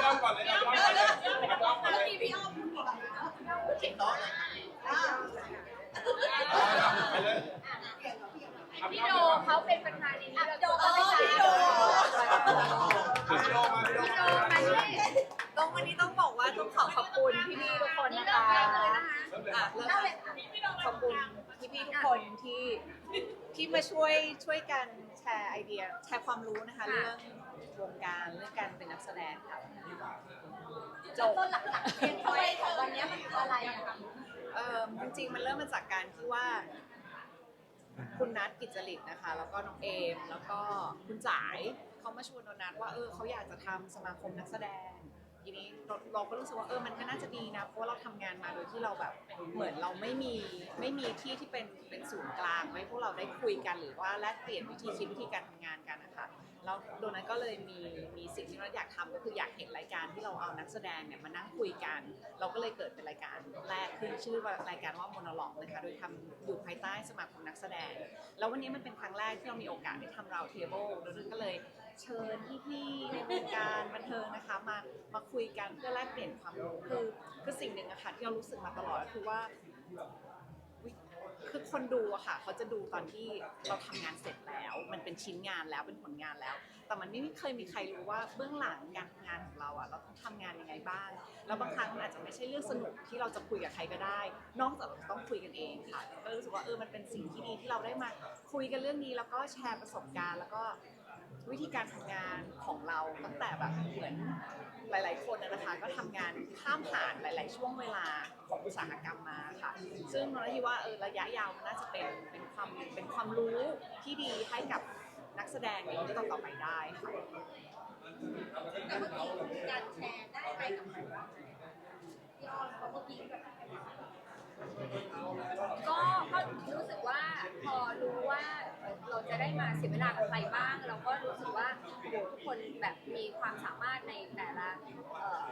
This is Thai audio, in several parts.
ย้อมก่อนเลยย้อมก่อนเลยย้อมก่อนเลย พี่อ้อมพูดก่อนเก่งโต๊ะเลยไปเลยพี่โดเขาเป็นประธานในนี้เราโดก็ไม่พี่ใช่ อะเริ่มเลยขอบคุณพี่ๆทุกคนที่ที่มาช่วยช่วยกันแชร์ไอเดียแชร์ความรู้นะคะเรื่องวงการเรื่องการเป็นนักแสดงค่ะจบต้นหลักๆเรียนทำไมของวันนี้มันคืออะไรอะคะเออจริงๆมันเริ่มมาจากการที่ว่า คุณนัทกิจจริตนะคะ แล้วก็น้องเอม แล้วก็คุณจ๋ายเขามาชวนโดนัทว่าเออเขาอยากจะทำสมาคมนักแสดง ทีนี้เราเราก็รู้สึกว่าเออมันก็น่าจะดีนะ เพราะว่าเราทำงานมาโดยที่เราแบบเหมือนเราไม่มีไม่มีที่ที่เป็นเป็นศูนย์กลางไว้พวกเราได้คุยกันหรือว่าแลกเปลี่ยนวิธีคิดวิธีการทำงานกันนะคะแล้วโดนัทก็เลยมีมีสิ่งที่เราอยากทำก็คืออยากเห็นรายการที่เราเอานักแสดงเนี่ยมานั่งคุยกัน เราก็เลยเกิดเป็นรายการแรกขึ้นชื่อว่ารายการว่า Monologue นะคะโดยทำอยู่ภายใต้สมาคมนักแสดง แล้ววันนี้มันเป็นครั้งแรกที่เรามีโอกาสได้ทำราเทเบิลแล้วก็เลย เชิญพี่ๆในวงการบันเทิงนะคะมามาคุยกันเพื่อแลกเปลี่ยนความรู้คือคือสิ่งหนึ่งอะค่ะที่เรารู้สึกมาตลอดก็คือว่าอุ๊ยคือคนดูอะค่ะ เขาจะดูตอนที่เราทำงานเสร็จแล้ว มันเป็นชิ้นงานแล้วเป็นผลงานแล้ว แต่มันไม่เคยมีใครรู้ว่าเบื้องหลังการทำงานของเราอะเราต้องทำงานยังไงบ้าง แล้วบางครั้งมันอาจจะไม่ใช่เรื่องสนุกที่เราจะคุยกับใครก็ได้ นอกจากเราจะต้องคุยกันเองค่ะ ก็รู้สึกว่าเออมันเป็นสิ่งที่ดีที่เราได้มาคุยกันเรื่องนี้แล้วก็แชร์ประสบการณ์ แล้วก็ วิธีการทำงานของเราตั้งแต่แบบเหมือนหลาย ๆ คนนะคะก็ทำงานข้ามผ่านหลาย ๆ ช่วงเวลาของอุตสาหกรรมมาค่ะ ซึ่งเราคิดว่าเออระยะยาวมันน่าจะเป็นเป็นความเป็นความรู้ที่ดีให้กับนักแสดงในยุคต่อๆไปได้ค่ะแต่เมื่อกี้มีการแชร์ได้ไปกับใครบ้างพี่อ้อมเพราเมื่อกี้แบบก็ก็รู้สึกว่าพอรู้ว่า เราจะได้มาเสียเวลากับใครบ้าง เราก็รู้สึกว่าโอ้โหทุกคนแบบมีความสามารถในแต่ละเอ่อ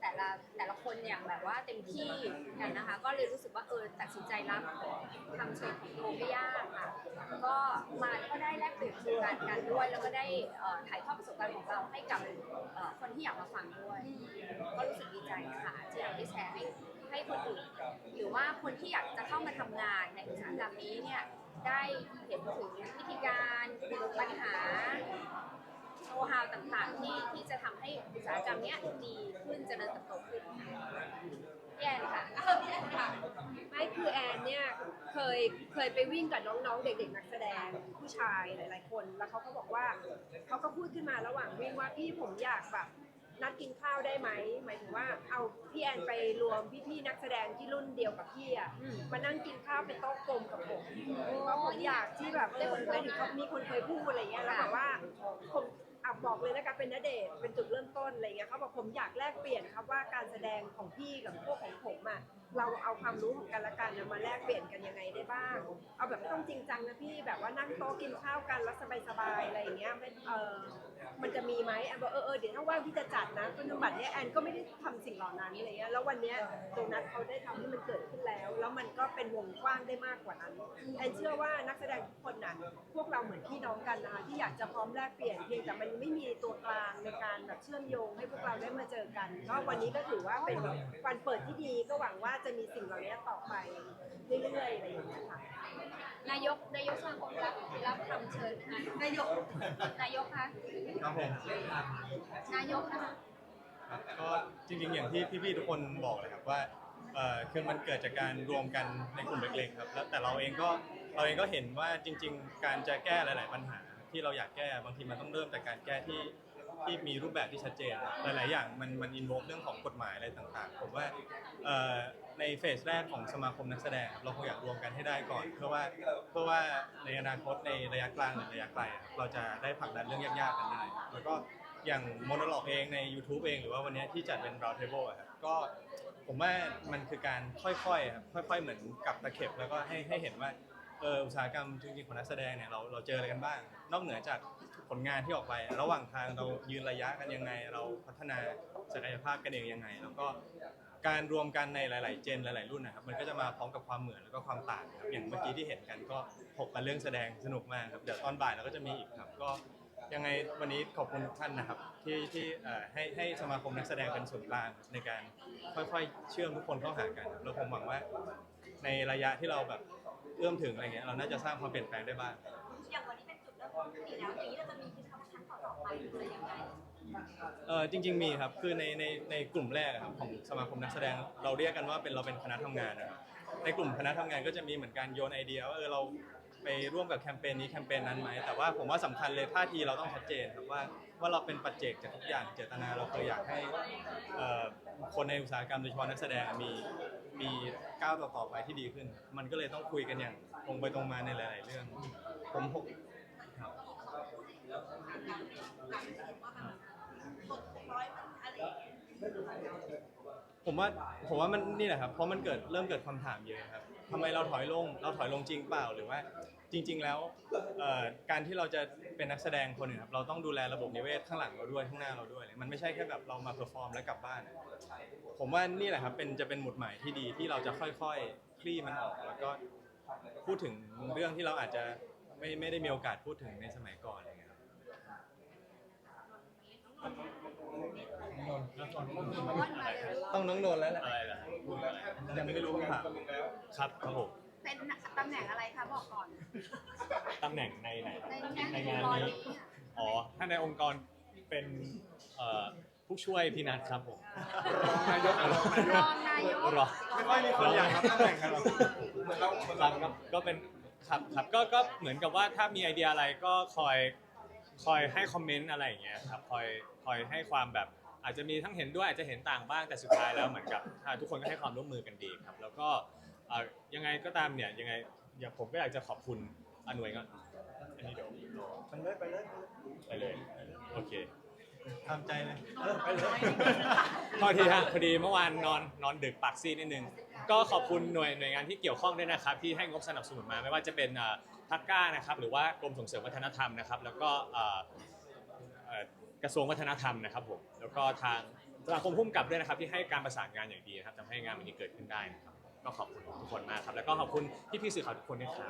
แต่ละแต่ละคนอย่างแบบว่าเต็มที่กันนะคะ ก็เลยรู้สึกว่าเออตัดสินใจรับทำเชิญของโดไม่ยากค่ะก็มาแล้วก็ได้แลกเปลี่ยนประสบการณ์กันด้วย แล้วก็ได้เอ่อถ่ายทอดประสบการณ์ของเราให้กับเอ่อคนที่อยากมาฟังด้วย ก็รู้สึกดีใจค่ะที่อยากได้แชร์ให้ให้คนอื่นหรือว่าคนที่อยากจะเข้ามาทำงานในอุตสาหกรรมนี้เนี่ย ได้เห็นถึงวิธีการปัญหาโน้ตฮาวต่างๆ ที่ที่จะทำให้อุตสาหกรรมเนี้ยดีขึ้นเจริญเติบโตขึ้นพี่แอนค่ะแอนค่ะไม่คือแอนเนี่ยเคยเคยไปวิ่งกับน้องๆ เด็กๆ นักแสดงผู้ชายหลายๆคน แล้วเขาก็บอกว่าเขาก็พูดขึ้นมาระหว่างวิ่งว่าพี่ผมอยากแบบ นัดกินข้าวได้ไหมหมายถึงว่าเอาพี่แอนไปรวมพี่ๆนักแสดงที่รุ่นเดียวกับพี่อะมานั่งกินข้าวเป็นโต๊ะกลมกับผมเพราะผมอยากที่แบบเออหมายถึงเขามีคนเคยพูดอะไรเงี้ยแล้วแบบว่าผมอะบอกเลยนะคะเป็นนเดชน์เป็นจุดเริ่มต้นอะไรเงี้ยเขาบอกผมอยากแลกเปลี่ยนครับว่าการแสดงของพี่กับพวกของผมอะ เราเอาความรู้ของกันและกันนะมาแลกเปลี่ยนกันยังไงได้บ้าง เอาแบบไม่ต้องจริงจังนะพี่แบบว่านั่งโต๊ะกินข้าวกันแล้วสบายๆอะไรอย่างเงี้ยไม่เออมันจะมีไหมแอนบอกเออเออเดี๋ยวถ้าว่างพี่จะจัดนะปัจจุบันเนี้ยแอนก็ไม่ได้ทำสิ่งเหล่านั้นอะไรเงี้ยแล้ววันเนี้ยโดนัทเขาได้ทำให้มันเกิดขึ้นแล้ว แล้วมันก็เป็นวงกว้างได้มากกว่านั้นแอนเชื่อว่านักแสดงทุกคนน่ะพวกเราเหมือนพี่น้องกันนะคะที่อยากจะพร้อมแลกเปลี่ยนเพียงแต่มันไม่มีตัวกลางในการแบบเชื่อมโยงให้พวกเราได้มาเจอกันก็วันนี้ก็ถือว่าเป็นวันเปิดที่ดีก็หวังว่าจะมีสิ่งเหล่านี้ต่อไปเรื่อยๆอะไรอย่างเงี้ยค่ะ นายกนายกสมาคมรับรับคำเชิญนะคะนายก นายกคะครับผมนายกนะคะครับก็จริงๆอย่างที่พี่ๆทุกคนบอกเลยครับว่าเอ่อคือมันเกิดจากการรวมกันในกลุ่มเล็กๆครับแล้วแต่เราเองก็เราเองก็เห็นว่าจริง ๆ การจะแก้หลาย ๆ ปัญหาที่เราอยากแก้บางทีมันต้องเริ่มจากการแก้ที่ ที่มีรูปแบบที่ชัดเจน หลาย ๆ อย่างมันมันอินโวเรื่องของกฎหมายอะไรต่าง ๆ ผมว่าเอ่อในเฟสแรกของสมาคมนักแสดง เราคงอยากรวมกันให้ได้ก่อน เพื่อว่าเพื่อว่าในอนาคตในระยะกลางหรือระยะไกลครับเราจะได้ผลักดันเรื่องยาก ๆ กันได้ แล้วก็อย่างโมโนโลกเองใน YouTube เองหรือว่าวันนี้ที่จัดเป็น round table อะครับก็ผมว่ามันคือการค่อยๆครับค่อย ๆ เหมือนกับตะเข็บแล้วก็ให้ให้เห็นว่า เอออุตสาหกรรมจริงๆของนักแสดงเนี่ยเราเราเจออะไรกันบ้าง นอกเหนือจากผลงานที่ออกไป ระหว่างทางเรายืนระยะกันยังไง เราพัฒนาศักยภาพกันเองยังไง แล้วก็การรวมกันในหลาย ๆ เจนหลาย ๆ รุ่นนะครับ มันก็จะมาพร้อมกับความเหมือนแล้วก็ความต่างครับอย่างเมื่อกี้ที่เห็นกันก็ถกกันเรื่องแสดงสนุกมากครับเดี๋ยวตอนบ่ายเราก็จะมีอีกครับก็ยังไงวันนี้ขอบคุณทุกท่านนะครับ ที่ที่เอ่อให้ให้สมาคมนักแสดงเป็นส่วนกลางในการค่อยๆ เชื่อมทุกคนเข้าหากันแล้วผมหวังว่าในระยะที่เราแบบ เอื้อมถึงอะไรเงี้ยเราน่าจะสร้างความเปลี่ยนแปลงได้บ้าง อย่างวันนี้เป็นจุดเริ่มต้นที่ดีแล้วอย่างนี้เราจะมีกิจกรรมครั้งต่อๆไปหรืออะไรยังไงเออจริง ๆมีครับคือในในในกลุ่มแรกอะครับของสมาคมนักแสดงเราเรียกกันว่าเป็นเราเป็นคณะทำงานนะครับในกลุ่มคณะทำงานก็จะมีเหมือนกันโยนไอเดียว่าเออเราไปร่วมกับแคมเปญนี้แคมเปญนั้นไหมแต่ว่าผมว่าสำคัญเลยท่าทีเราต้องชัดเจนครับว่าว่าเราเป็นปัจเจกจากทุกอย่างเจตนาเราเคยอยากให้เอ่อคนในอุตสาหกรรมโดยเฉพาะนักแสดงมีมี ก้าวต่อๆไปที่ดีขึ้น มันก็เลยต้องคุยกันอย่างตรงไปตรงมาในหลาย ๆ เรื่อง ผมหกครับผมว่าผมว่ามันนี่แหละครับเพราะมันเกิดเริ่มเกิดคำถามเยอะครับทำไมเราถอยลง เราถอยลงจริงเปล่าหรือว่า จริง ๆ แล้วเอ่อการที่เราจะเป็นนักแสดงคนหนึ่งครับเราต้องดูแลระบบนิเวศข้างหลังเราด้วยข้างหน้าเราด้วยมันไม่ใช่แค่แบบเรามาเพอร์ฟอร์มแล้วกลับบ้านอะผมว่านี่แหละครับเป็นจะเป็นหมุดหมายที่ดีที่เราจะค่อยๆ คลี่มันออก แล้วก็พูดถึงเรื่องที่เราอาจจะไม่ไม่ได้มีโอกาสพูดถึงในสมัยก่อนอะไรเงี้ยครับต้องน้องโดนแล้วแหละอะไรล่ะยังไม่รู้คำถามครับครับผมเป็นตำแหน่งอะไรคะบอกก่อน ตำแหน่งในไหนในในงานตอนนี้นี้อะอ๋อถ้าในองค์กรเป็นเอ่อผู้ช่วยพี่นัทครับผมนายกเหรอรองนายกรอ ไม่ค่อยมีคนอยากรับตำแหน่งกันหรอกครับครับก็เป็นครับครับก็ก็เหมือนกับว่าถ้ามีไอเดียอะไรก็คอยคอยให้คอมเมนต์อะไรอย่างเงี้ยครับคอยคอยให้ความแบบอาจจะมีทั้งเห็นด้วยอาจจะเห็นต่างบ้างแต่สุดท้ายแล้วเหมือนกับอ่าทุกคนก็ให้ความร่วมมือกันดีครับ แล้วก็เอ่อยังไงก็ตามเนี่ยยังไง อย่างผมก็อยากจะขอบคุณอหน่วยก็อันนี้เดี๋ยวไปเลยไปเลยไปเลย โอเคทำใจเลยเออไปเลยโทษทีฮะพอดีเมื่อวานนอนนอนดึกปากซีดนิดนึง ก็ขอบคุณหน่วยหน่วยงานที่เกี่ยวข้องด้วยนะครับ ที่ให้งบสนับสนุนมาไม่ว่าจะเป็นอ่าทักก้านะครับหรือว่ากรมส่งเสริมวัฒนธรรมนะครับ แล้วก็อ่าเอ่อกระทรวงวัฒนธรรมนะครับผมแล้วก็ทางสมาคมพุ่มกับด้วยนะครับที่ให้การประสานงานอย่างดีนะครับทำให้งานวันนี้เกิดขึ้นได้นะครับ ก็ขอบคุณทุกคนมากครับ แล้วก็ขอบคุณพี่พี่สื่อข่าวทุกคนด้วยครับ